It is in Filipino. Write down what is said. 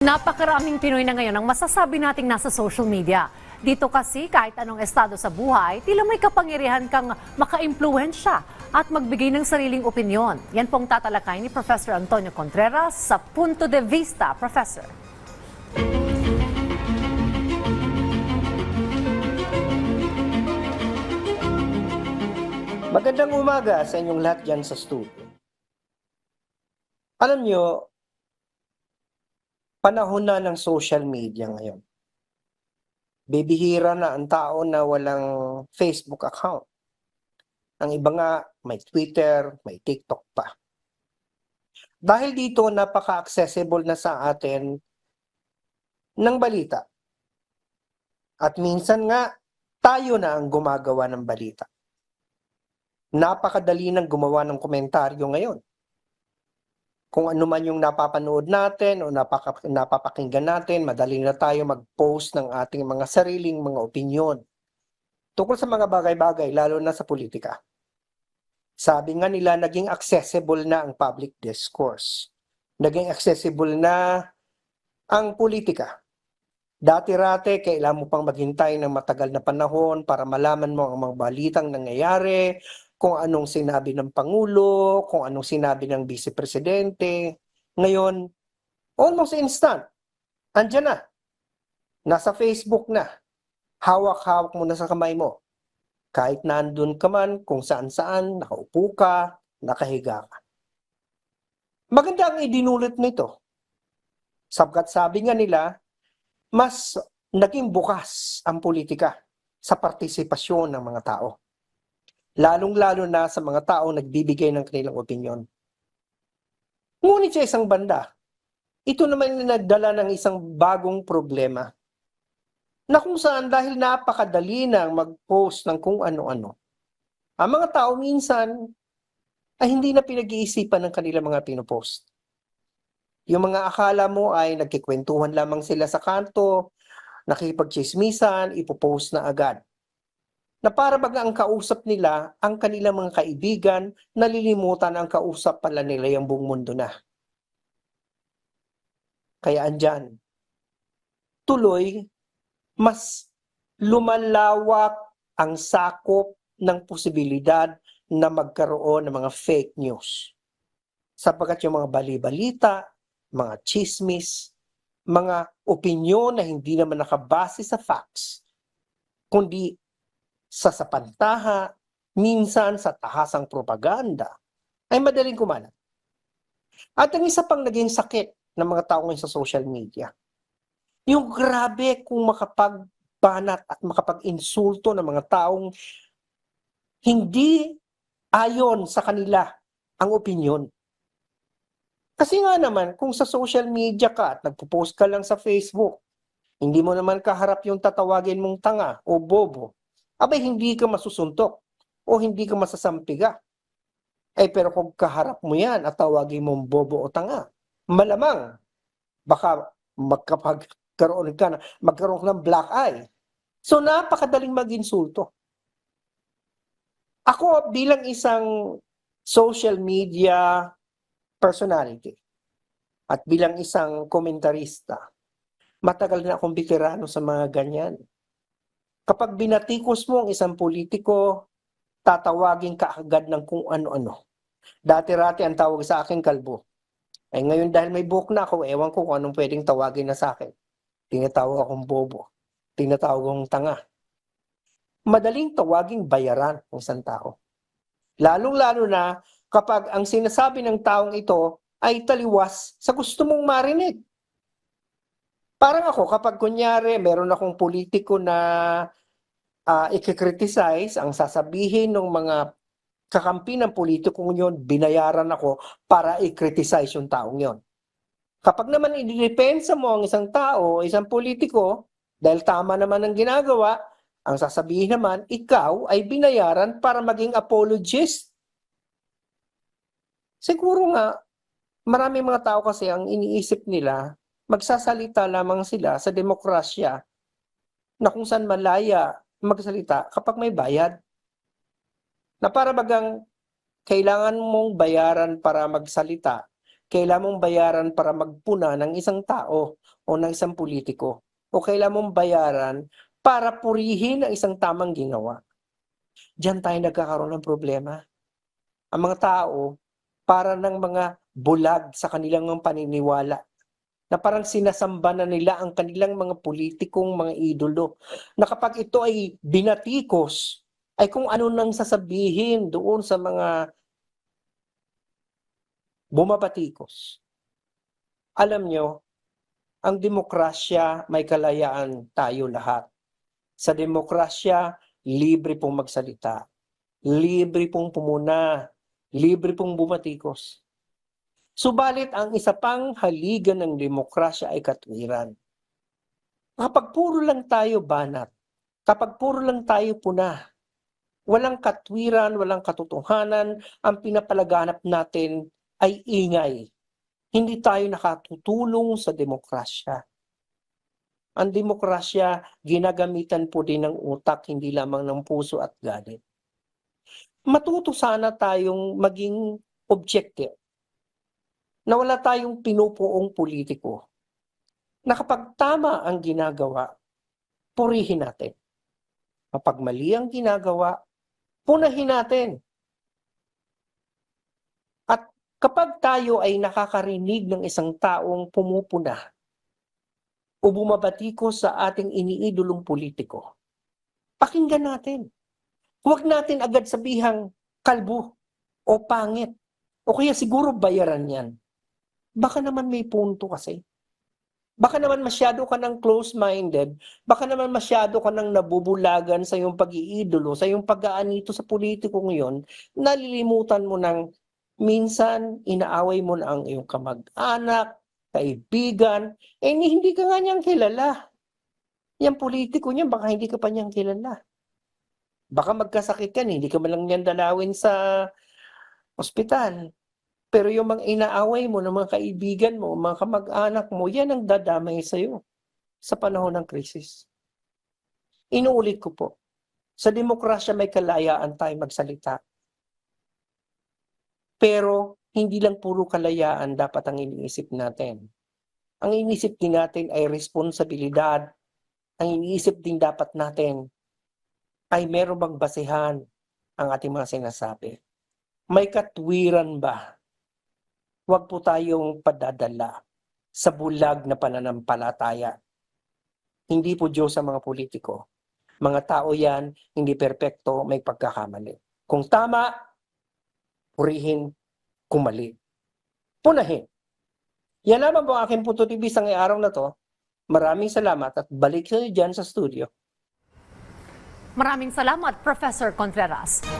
Napakaraming Pinoy na ngayon ang masasabi nating nasa social media. Dito kasi kahit anong estado sa buhay, tila may kapangyarihan kang maka-impluensya at magbigay ng sariling opinyon. Yan pong tatalakay ni Professor Antonio Contreras sa Punto de Vista, Professor. Magandang umaga sa inyong lahat dyan sa studio. Alam nyo, panahon na ng social media ngayon. Bibihira na ang tao na walang Facebook account. Ang iba nga, may Twitter, may TikTok pa. Dahil dito, napaka-accessible na sa atin ng balita. At minsan nga, tayo na ang gumagawa ng balita napakadali ng gumawa ng komentaryo ngayon. Kung ano man yung napapanood natin o napaka, napapakinggan natin, madali na tayo mag-post ng ating mga sariling mga opinion tungkol sa mga bagay-bagay, lalo na sa politika. Sabi nga nila, naging accessible na ang public discourse. Naging accessible na ang politika. Dati-rate, kailangan mo pang maghintay ng matagal na panahon para malaman mo ang mga balitang nangyayari, kung anong sinabi ng Pangulo, kung anong sinabi ng Vice Presidente. Ngayon, almost instant. Andyan na. Nasa Facebook na. Hawak-hawak mo na sa kamay mo. Kahit nandun ka man, kung saan-saan, nakaupo ka, nakahiga ka. Maganda ang idinulot nito. Sabkat sabi nga nila, mas naging bukas ang politika sa partisipasyon ng mga tao lalong-lalo na sa mga taong nagbibigay ng kanilang opinion. Ngunit sa isang banda, ito naman yung nagdala ng isang bagong problema na kung saan dahil napakadali na mag-post ng kung ano-ano, ang mga tao minsan ay hindi na pinag-iisipan ng kanilang mga pinopost. Yung mga akala mo ay nagkikwentuhan lamang sila sa kanto, nakipagchismisan, ipopost na agad na para bang ang kausap nila, ang kanilang mga kaibigan, nalilimutan ang kausap pala nila yung buong mundo na. Kaya andyan, tuloy, mas lumalawak ang sakop ng posibilidad na magkaroon ng mga fake news. Sapagkat yung mga bali-balita, mga chismis, mga opinyon na hindi naman nakabase sa facts, kundi sa sapantaha, minsan sa tahasang propaganda, ay madaling kumalat. At ang isa pang naging sakit ng mga tao ngayon sa social media, yung grabe kung makapagbanat at makapag-insulto ng mga taong hindi ayon sa kanila ang opinion. Kasi nga naman, kung sa social media ka at nagpo-post ka lang sa Facebook, hindi mo naman kaharap yung tatawagin mong tanga o bobo, abay hindi ka masusuntok o hindi ka masasampiga. Eh pero kung kaharap mo yan at tawagin mong bobo o tanga, malamang baka magkapagkaroon ka na, magkaroon ka ng black eye. So napakadaling mag-insulto. Ako bilang isang social media personality at bilang isang komentarista, matagal na akong veterano sa mga ganyan. Kapag binatikos mo ang isang politiko, tatawagin ka agad ng kung ano-ano. Dati-rati ang tawag sa akin kalbo. Ay ngayon dahil may book na ako, ewan ko kung anong pwedeng tawagin na sa akin. Tinatawag akong bobo. Tinatawag akong tanga. Madaling tawaging bayaran ng isang tao. Lalong-lalo na kapag ang sinasabi ng taong ito ay taliwas sa gusto mong marinig. Parang ako, kapag kunyari, meron akong politiko na uh, ikikriticize, ang sasabihin ng mga kakampi ng politikong yun, binayaran ako para i-criticize yung taong yon. Kapag naman ididepensa mo ang isang tao, isang politiko, dahil tama naman ang ginagawa, ang sasabihin naman, ikaw ay binayaran para maging apologist. Siguro nga, maraming mga tao kasi ang iniisip nila, magsasalita lamang sila sa demokrasya na kung saan malaya magsalita kapag may bayad. Na para bagang kailangan mong bayaran para magsalita kailan mong bayaran para magpuna ng isang tao o ng isang politiko? O kailan mong bayaran para purihin ang isang tamang ginawa? Diyan tayo nagkakaroon ng problema. Ang mga tao, para ng mga bulag sa kanilang paniniwala na parang sinasamba na nila ang kanilang mga politikong mga idolo na kapag ito ay binatikos ay kung ano nang sasabihin doon sa mga bumabatikos. Alam nyo, ang demokrasya may kalayaan tayo lahat. Sa demokrasya, libre pong magsalita. Libre pong pumuna. Libre pong bumatikos. Subalit ang isa pang haligan ng demokrasya ay katwiran. Kapag puro lang tayo banat, kapag puro lang tayo puna, walang katwiran, walang katotohanan, ang pinapalaganap natin ay ingay. Hindi tayo nakatutulong sa demokrasya. Ang demokrasya, ginagamitan po din ng utak, hindi lamang ng puso at galit. Matuto sana tayong maging objective na wala tayong pinupuong politiko na kapag tama ang ginagawa, purihin natin. Kapag mali ang ginagawa, punahin natin. At kapag tayo ay nakakarinig ng isang taong pumupuna o bumabatiko sa ating iniidolong politiko, pakinggan natin. Huwag natin agad sabihang kalbo o pangit o kaya siguro bayaran yan. Baka naman may punto kasi. Baka naman masyado ka ng close-minded, baka naman masyado ka ng nabubulagan sa iyong pag-iidolo, sa iyong pag-aanito sa politikong yon, nalilimutan mo ng minsan inaaway mo na ang iyong kamag-anak, kaibigan, eh hindi ka nga niyang kilala. Yang politiko niya, baka hindi ka pa niyang kilala. Baka magkasakit yan, hindi ka man lang dalawin sa ospital. Pero yung mga inaaway mo ng mga kaibigan mo, mga kamag-anak mo, yan ang dadamay sa iyo sa panahon ng krisis. Inuulit ko po, sa demokrasya may kalayaan tayo magsalita. Pero hindi lang puro kalayaan dapat ang iniisip natin. Ang iniisip din natin ay responsibilidad. Ang iniisip din dapat natin ay meron bang basehan ang ating mga sinasabi. May katwiran ba huwag po tayong padadala sa bulag na pananampalataya. Hindi po Diyos ang mga politiko. Mga tao yan, hindi perpekto, may pagkakamali. Kung tama, purihin, kung mali. Punahin. Yan naman po ang aking sa ngayong araw na to. Maraming salamat at balik kayo dyan sa studio. Maraming salamat, Professor Contreras.